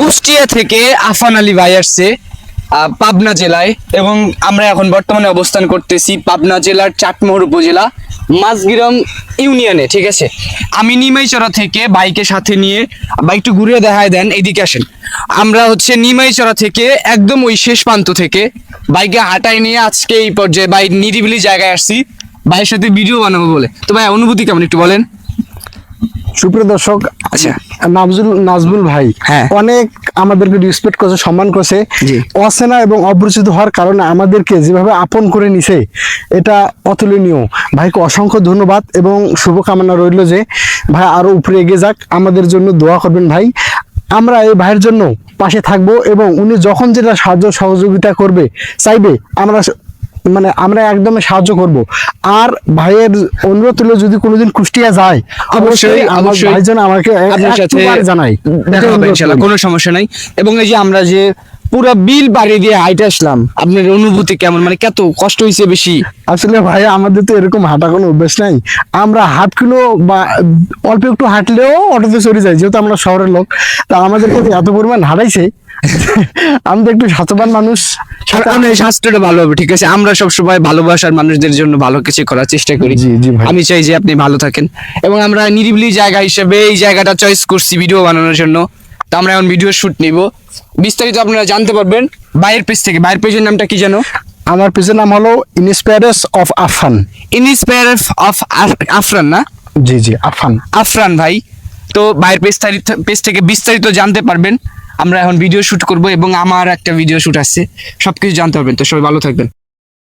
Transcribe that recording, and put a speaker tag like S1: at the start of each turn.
S1: কুষ্টিয়া থেকে আফান আলী ভাই আসছে পাবনা জেলায় এবং আমরা এখন বর্তমানে অবস্থান করতেছি পাবনা জেলার চাটমোহর উপজেলা মাঝগিরম ইউনিয়নে, ঠিক আছে? আমি নিমাইচড়া থেকে বাইকের সাথে নিয়ে, বা একটু ঘুরে দেখায় দেন এইদিকে আসেন। আমরা হচ্ছে নিমাইচড়া থেকে একদম ওই শেষ প্রান্ত থেকে বাইকে হাঁটায় নিয়ে আজকে এই পর্যায়ে বাই নিরিবিলি জায়গায় আসছি। ভাইয়ের সাথে ভিডিও বানাবো বলে। তো ভাই, অনুভূতি কেমন একটু বলেন?
S2: সুপ্রিয় দর্শক
S1: আচ্ছা।
S2: নাজবুল নাজবুল ভাই
S1: হ্যাঁ।
S2: অনেক আমাদেরকে রেসপেক্ট করছে সম্মান করছে। অচেনা এবং অপরিচিত হওয়ার কারণে আমাদেরকে যেভাবে আপন করে নিছে এটা অতুলনীয় ভাইকে অসংখ্য ধন্যবাদ এবং শুভকামনা রইল যে ভাই আরও উপরে এগিয়ে যাক আমাদের জন্য দোয়া করবেন ভাই আমরা এই ভাইয়ের জন্য পাশে থাকব এবং উনি যখন যেটা সাহায্য সহযোগিতা করবে চাইবে আমরা মানে আমরা একদম সাহায্য করব। আর ভাইয়ের অনুরোধ হলো যদি কোনোদিন কুষ্টিয়া যায় অবশ্যই আমার। ভাইজন আমাকে
S1: আপনার সাথে দেখা হবে ইনশাআল্লাহ কোনো সমস্যা নাই। এবং এই যে আমরা যে পুরো বিল বাড়ি দিয়ে হাইটে আসলাম। আপনার অনুভূতি কেমন? মানে কত কষ্ট হয়েছে বেশি?
S2: আসলে ভাই আমাদের তো এরকম হাঁটা কোনো অভ্যেস নাই। আমরা হাফ কিলো বা অল্প একটু হাঁটলেও অটোতে চলে যাই যেহেতু আমরা শহরের লোক। তা আমাদের কাছে এত পরিমাণ হারাইছে। আমি তো একটু স্বাস্থ্যবান মানুষ।
S1: স্বাস্থ্যটা ভালো হবে ঠিক আছে? আমরা সব সময় ভালোবাসার মানুষদের জন্য ভালো কিছু করার চেষ্টা করি। আমি চাই যে আপনি ভালো থাকেন। এবং আমরা নিরিবিলি জায়গা হিসেবে এই জায়গাটা চয়েস করছি ভিডিও বানানোর জন্য। তো আমরা এখন ভিডিও শ্যুট নিব। বিস্তারিত আপনারা জানতে পারবেন বাইরের পেজ থেকে। বাইরের পেজের নামটা কি জানো
S2: আমার পিছনের নাম হলো inspires of Afan
S1: inspire of Afran না?
S2: জি জি আফান
S1: আফরান ভাই। তো বাইরের পেজ পেজ থেকে বিস্তারিত জানতে পারবেন। আমরা এখন ভিডিও শ্যুট করব এবং আমার একটা ভিডিও শুট আসছে। সবকিছু জানতে পারবেন। তো সবাই ভালো থাকবেন।